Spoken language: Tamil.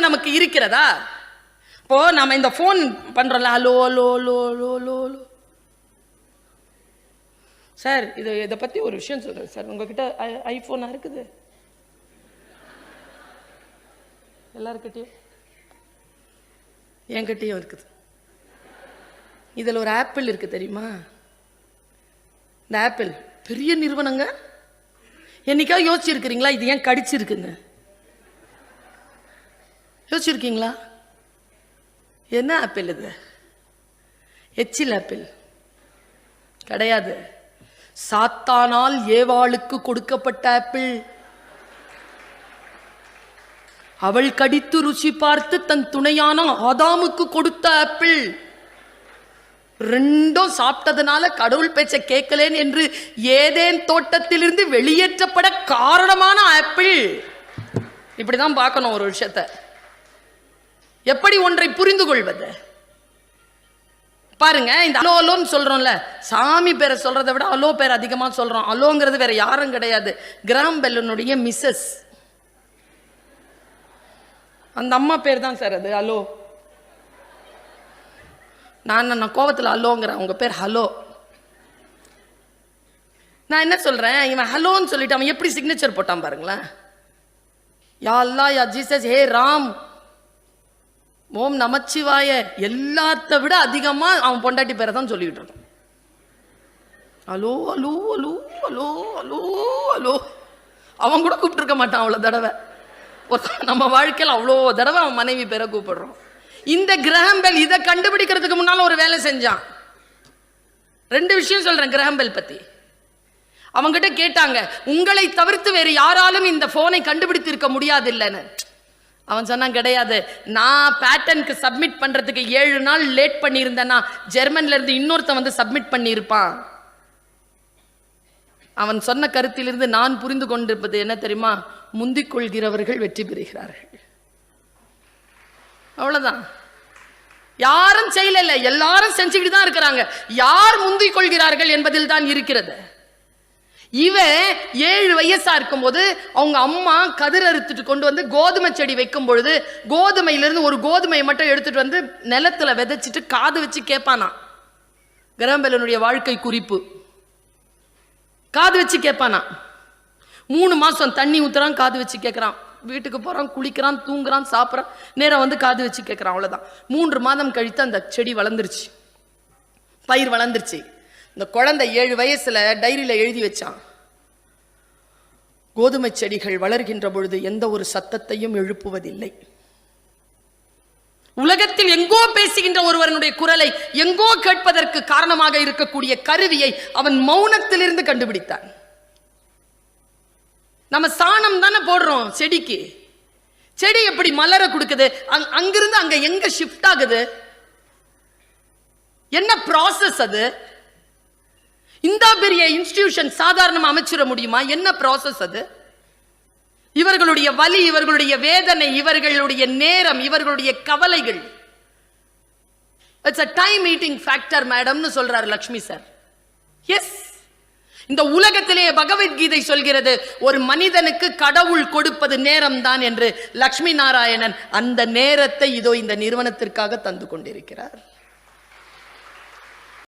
நமக்கு இருக்கிறதா? இப்போ நம்ம இந்த ஃபோன் பண்றோம்ல ஹலோ லோ லோ லோ லோ லோ சார் இது இதை பத்தி ஒரு விஷயம் சொல்றேன் சார். உங்ககிட்ட ஐ- ஐபோனா இருக்குது? எல்லாருக்கிட்டையும் என்கிட்டயும் இருக்குது. இதில் ஒரு ஆப்பிள் இருக்கு தெரியுமா? இந்த ஆப்பிள் பெரிய நிறுவனங்க. என்னைக்காவது யோசிச்சிருக்கிறீங்களா? இது ஏன் கடிச்சிருக்குங்க யோசிச்சிருக்கீங்களா? என்ன ஆப்பிள் இது? எச்சில் ஆப்பிள். கிடையாது. சாத்தானால் ஏவாளுக்கு கொடுக்கப்பட்ட ஆப்பிள். அவள் கடித்து ருசி பார்த்து தன் துணையான ஆதாமுக்கு கொடுத்த ஆப்பிள். ரெண்டும் சாப்பிட்டதுனால கடவுள் பேச்ச கேட்கலேன் என்று ஏதேன் தோட்டத்திலிருந்து வெளியேற்றப்பட காரணமான ஆப்பிள். இப்படிதான் பார்க்கணும் ஒரு விஷயத்தை. எப்படி ஒன்றை புரிந்து கொள்வது பாருங்க இந்த அலோ அலோன்னு சொல்றோம்ல சாமி பேரை சொல்கிறத விட அலோ பேர் அதிகமா சொல்றோம். அலோங்கிறது வேற யாரும் கிடையாது. கிராம் பெல்லனுடைய மிஸ்ஸஸ். அந்த அம்மா பேர் தான் சார் அது அலோ. நான் நான் கோவத்தில் அலோங்கிறேன் உங்க பேர் ஹலோ. நான் என்ன சொல்றேன் இவன் ஹலோன்னு சொல்லிட்டு அவன் எப்படி சிக்னேச்சர் போட்டான் பாருங்களேன். யா அல்லா யா ஜீசஸ் ஹே ராம். ஓம் நமச்சிவாய எல்லாத்த விட அதிகமாக அவன் பொண்டாட்டி பேரை தான் சொல்லிக்கிட்டு இருக்கான். Hello hello hello hello hello hello அவன் கூட கூப்பிட்டுருக்க மாட்டான் அவ்வளோ தடவை. நம்ம வாழ்க்கையில் அவ்வளோ தடவை அவன் மனைவி பேரை கூப்பிடுறோம். இந்த கிரகம்பெல் இதை கண்டுபிடிக்கிறதுக்கு முன்னால ஒரு வேலை செஞ்சான். ரெண்டு விஷயம் சொல்றேன் கிரகம்பெல் பத்தி. அவங்ககிட்ட கேட்டாங்க உங்களை தவிர்த்து வேறு யாராலும் இந்த போனை கண்டுபிடித்து இருக்க முடியாது இல்லைன்னு அவன் சொன்னான் கிடையாது. நான் பேட்டர்னுக்கு சப்மிட் பண்ணுறதுக்கு ஏழு நாள் லேட் பண்ணியிருந்தேன்னா ஜெர்மன்லேருந்து இன்னொருத்தன் வந்து சப்மிட் பண்ணியிருப்பான். அவன் சொன்ன கருத்திலிருந்து நான் புரிந்து கொண்டிருப்பது என்ன தெரியுமா? முந்திக் கொள்கிறவர்கள் வெற்றி பெறுகிறார்கள். அவ்வளோதான் யாரும் செய்யல எல்லாரும் செஞ்சுக்கிட்டு தான் இருக்கிறாங்க. யார் முந்திக் கொள்கிறார்கள் என்பதில் தான் இருக்கிறது. இவன் ஏழு வயசா இருக்கும்போது அவங்க அம்மா கதிர் அறுத்துட்டு கொண்டு வந்து கோதுமை செடி வைக்கும் பொழுது கோதுமையிலிருந்து ஒரு கோதுமையை மட்டும் எடுத்துட்டு வந்து நிலத்துல விதைச்சிட்டு காது வச்சு கேட்பானா? கிரகம்பெல்லனுடைய வாழ்க்கை குறிப்பு. காது வச்சு கேட்பானா? மூணு மாசம் தண்ணி ஊத்துறான் காது வச்சு கேட்கறான். வீட்டுக்கு போறான் குளிக்கிறான் தூங்குறான் சாப்பிட்றான். நேரம் வந்து காது வச்சு கேட்கறான் அவ்வளவுதான். மூன்று மாதம் கழித்து அந்த செடி வளர்ந்துருச்சு. பயிர் வளர்ந்துருச்சு. இந்த குழந்தை ஏழு வயசுல டைரியில எழுதி வச்சான். கோதுமை செடிகள் வளர்கின்ற பொழுது எந்த ஒரு சத்தத்தையும் எழுப்புவதில்லை. உலகத்தில் எங்கோ பேசுகின்ற ஒருவனுடைய குரலை எங்கோ கேட்பதற்கு காரணமாக இருக்கக்கூடிய கருவியை அவன் மௌனத்திலிருந்து கண்டுபிடித்தான். நம்ம சாணம் தானே போடுறோம் செடிக்கு. செடி எப்படி மலர கொடுக்குது? அங்- அங்கிருந்து அங்க எங்க ஷிஃப்ட் ஆகுது? என்ன ப்ராசஸ் அது? இந்த பெரிய இன்ஸ்டிடியூஷன் சாதாரணமா அமைச்சிட முடியுமா? என்ன ப்ராசஸ் அது? இவர்களுடைய வலி இவர்களுடைய வேதனை இவர்களுடைய நேரம் இவர்களுடைய கவலைகள். It's a time meeting factor மேடம்னு சொல்றாரு லக்ஷ்மி சார் எஸ் இந்த உலகத்திலேயே பகவத்கீதை சொல்கிறது ஒரு மனிதனுக்கு கடவுள் கொடுப்பது நேரம் தான் என்று லக்ஷ்மி நாராயணன் அந்த நேரத்தை இதோ இந்த நிறுவனத்திற்காக தந்து கொண்டிருக்கிறார்.